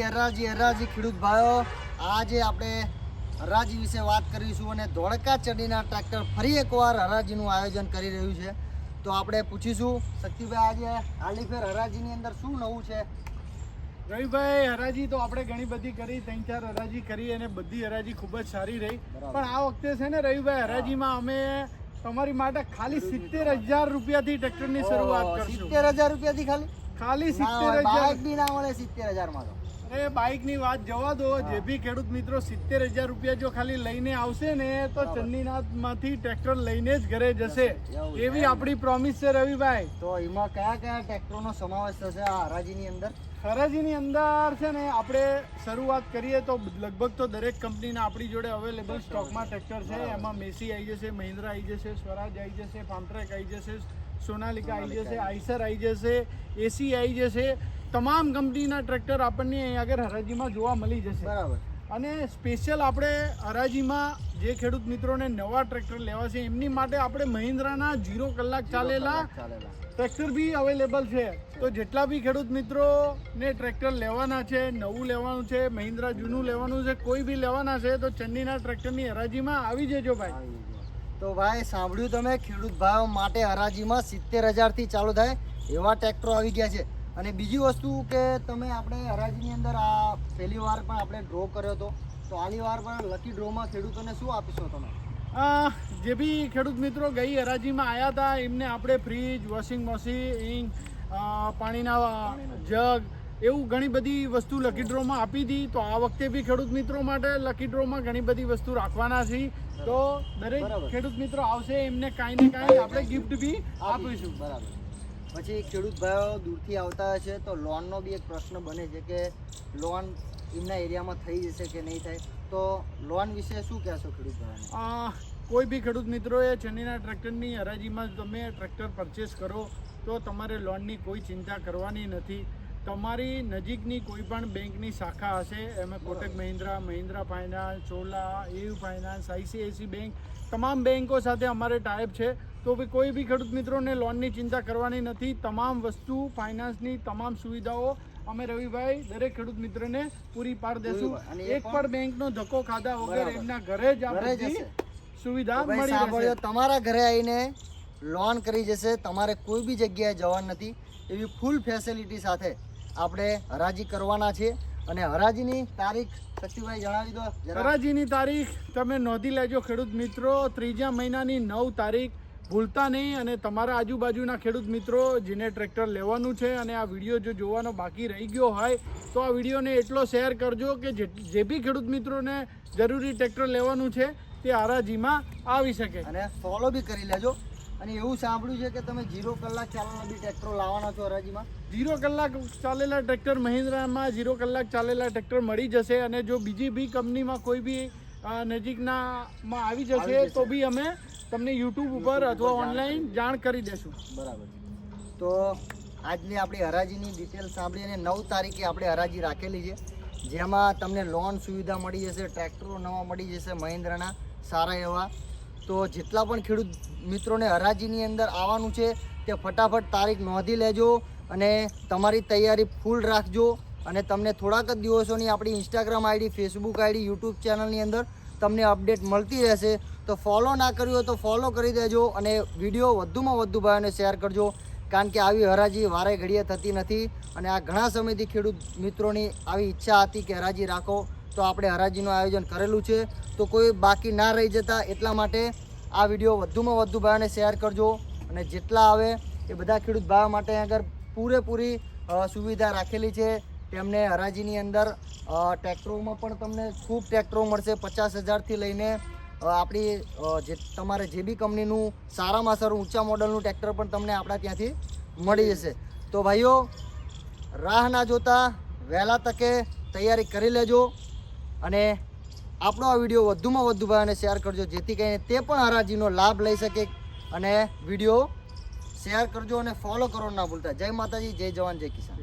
હરાજી હરાજી ખેડૂત ભાઈઓ. આજે આપણે હરાજી વિશે વાત કરીશું અને ધોળકા ચડીના ટ્રેક્ટર ફરી એકવાર હરાજીનું આયોજન કરી રહ્યું છે. તો આપણે પૂછીશું શક્તિભાઈ આજે હાલી ફેર હરાજીની અંદર શું નવું છે? રવિભાઈ હરાજી તો આપણે ઘણી બધી કરી ત્રણ ચાર હરાજી કરી અને બધી હરાજી ખૂબ જ સારી રહી. પણ આ વખતે છે ને રવિભાઈ હરાજીમાં અમે તમારી માટે ખાલી સિત્તેર હજાર રૂપિયાથી ટ્રેક્ટરની શરૂઆત કરી સિત્તેર હજાર રૂપિયાથી ખાલી? ખાલી સિત્તેર હજાર. ના મળે સિત્તેર હજારમાં તો. અરે બાઇકની વાત જવા દો જે બી ખેડૂત મિત્રો સિત્તેર હજાર રૂપિયા જો ખાલી લઈને આવશે ને તો. ચંદીનાથમાંથી ટ્રેક્ટર લઈને જ ઘરે જશે. એવી આપણી પ્રોમિસ છે રવિભાઈ. તો એમાં કયા કયા ટ્રેક્ટરનો સમાવેશ થશે આ હરાજીની અંદર? હરાજીની અંદર છે ને આપણે શરૂઆત કરીએ તો લગભગ તો દરેક કંપનીના આપણી જોડે અવેલેબલ સ્ટોકમાં ટ્રેક્ટર છે. એમાં મેસી આવી જશે મહિન્દ્રા આવી જશે સ્વરાજ આવી જશે ફાર્મટ્રેક આવી જશે સોનાલિકા આવી જશે આઈસર આવી જશે એસી આવી જશે. તમામ કંપનીના ટ્રેક્ટર આપણને અહીં આગળ હરાજીમાં જોવા મળી જશે. બરાબર. અને સ્પેશિયલ આપણે હરાજીમાં જે ખેડૂત મિત્રોને નવા ટ્રેક્ટર લેવા છે એમની માટે આપણે મહિન્દ્રાના જીરો કલાક ચાલેલા ચાલેલા. ટ્રેક્ટર બી અવેલેબલ છે. તો જેટલા બી ખેડૂત મિત્રોને ટ્રેક્ટર લેવાના છે નવું લેવાનું છે મહિન્દ્રા જૂનું લેવાનું છે કોઈ બી લેવાના છે તો ચંદીના ટ્રેક્ટરની હરાજીમાં આવી જજો ભાઈ. તો ભાઈ સાંભળ્યું તમે ખેડૂત ભાઈઓ માટે હરાજીમાં સિત્તેર હજારથી ચાલુ થાય એવા ટ્રેક્ટરો આવી ગયા છે. અને બીજી વસ્તુ કે તમે આપણે હરાજીની અંદર આ પહેલી વાર પણ આપણે ડ્રો કર્યો હતો. તો આલી વાર પણ લકી ડ્રોમાં ખેડૂતોને શું આપીશો તમે? જે બી ખેડૂત મિત્રો ગઈ હરાજીમાં આવ્યા હતા એમને આપણે ફ્રીજ વોશિંગ મશીન પાણીના જગ એવું ઘણી બધી વસ્તુ લકી ડ્રોમાં આપી હતી. તો આ વખતે બી ખેડૂત મિત્રો માટે લકી ડ્રોમાં ઘણી બધી વસ્તુ રાખવાના છે. તો દરેક ખેડૂત મિત્રો આવશે એમને કાંઈ ને કાંઈ આપણે ગિફ્ટ બી આપીશું. બરાબર. પછી ખેડૂત ભાઈઓ દૂરથી આવતા હશે તો લોનનો બી એક પ્રશ્ન બને છે કે લોન એમના એરિયામાં થઈ જશે કે નહીં થાય? તો લોન વિશે શું કહેશો ખેડૂત ભાઈઓને? કોઈ બી ખેડૂત મિત્રોએ ચંદીના ટ્રેક્ટરની હરાજીમાં તમે ટ્રેક્ટર પરચેસ કરો, તો તમારે લોનની કોઈ ચિંતા કરવાની નથી. તમારી નજીકની કોઈ પણ બેંકની શાખા હશે એમાં Kotak Mahindra Mahindra finance Chola AU finance ICICI bank તમામ બેંકો સાથે અમારે ટાઈપ છે. તો બી કોઈ બી ખેડૂત મિત્રોને લોનની ચિંતા કરવાની નથી. તમામ વસ્તુ ફાઇનાન્સની તમામ સુવિધાઓ અમે રવિભાઈ દરેક ખેડૂત મિત્રને પૂરી પાડી દેશું. અને એક પણ- બેંકનો ધક્કો ખાધા વગર એમના ઘરે જ આ ઘરે જ બધી હશે. સુવિધા મળી રહેશે. તમારા ઘરે આવીને લોન કરી જશે. તમારે કોઈ બી જગ્યાએ જવાનું નથી. એવી ફૂલ ફેસિલિટી સાથે આપણે હરાજી કરવાના છે અને હરાજીની તારીખ શક્તિભાઈ જણાવી દો હરાજીની તારીખ તમે નોંધી લેજો ખેડૂત મિત્રો. ત્રીજા મહિનાની નવ તારીખ. ભૂલતા નહીં અને તમારા આજુબાજુના ખેડૂત મિત્રો જેને ટ્રેક્ટર લેવાનું છે અને આ વીડિયો જો જોવાનો બાકી રહી ગયો હોય તો આ વિડીયોને એટલો શેર કરજો કે જે જે બી ખેડૂત મિત્રોને જરૂરી ટ્રેક્ટર લેવાનું છે તે હરાજીમાં આવી શકે. અને ફોલો બી કરી લેજો. અને એવું સાંભળ્યું છે કે તમે ઝીરો કલાક ચાલેલા બી ટ્રેક્ટરો લાવવાના છો હરાજીમાં? ઝીરો કલાક ચાલેલા ટ્રેક્ટર મહિન્દ્રામાં ઝીરો કલાક ચાલેલા ટ્રેક્ટર મળી જશે અને જો બીજી બી કંપનીમાં કોઈ બી નજીકનામાં આવી જશે. તો બી અમે તમને યુટ્યુબ ઉપર અથવા ઓનલાઈન જાણ કરી દેશું. બરાબર તો આજની આપણી હરાજીની ડિટેલ સાંભળી અને નવ તારીખે આપણે હરાજી રાખેલી છે. જેમાં તમને લોન સુવિધા મળી જશે ટ્રેક્ટરો નવા મળી જશે મહિન્દ્રાના સારા એવા. તો જેટલા પણ ખેડૂત મિત્રોને હરાજીની અંદર આવવાનું છે, તે ફટાફટ તારીખ નોંધી લેજો અને તમારી તૈયારી ફૂલ રાખજો. અને તમને થોડાક જ દિવસોની આપણી Instagram ID Facebook ID YouTube ચેનલની અંદર તમને અપડેટ મળતી રહેશે. તો ફોલો ના કર્યું હોય તો ફોલો કરી દેજો અને વીડિયો વધુમાં વધુ ભાઈઓને શેર કરજો. કારણ કે આવી હરાજી વારે ઘડીએ થતી નથી અને આ ઘણા સમયથી ખેડૂત મિત્રોની આવી ઈચ્છા હતી કે હરાજી રાખો. તો આપણે હરાજીનું આયોજન કરેલું છે. તો કોઈ બાકી ના રહી જતા એટલા માટે આ વીડિયો વધુમાં વધુ ભાઈઓને શેર કરજો અને જેટલા આવે એ બધા ખેડૂત ભાઈઓ માટે આગળ પૂરેપૂરી સુવિધા રાખેલી છે. તેમને હરાજીની અંદર ટ્રેક્ટરોમાં પણ તમને ખૂબ ટ્રેક્ટરો મળશે પચાસ હજારથી લઈને આપણી જે તમારે જે બી કંપનીનું સારામાં સારું ઊંચા મોડલનું ટ્રેક્ટર પણ તમને આપણા ત્યાંથી મળી જશે. તો ભાઈઓ, રાહ ના જોતા, વહેલા તકે તૈયારી કરી લેજો. અને આપણો આ વીડિયો વધુમાં વધુ ભાઈને શેર કરજો, જેથી કરીને તે પણ હરાજીનો લાભ લઈ શકે અને વીડિયો શેર કરજો અને ફોલો કરવાનું ના ભૂલતા. જય માતાજી, જય જવાન, જય કિસાન.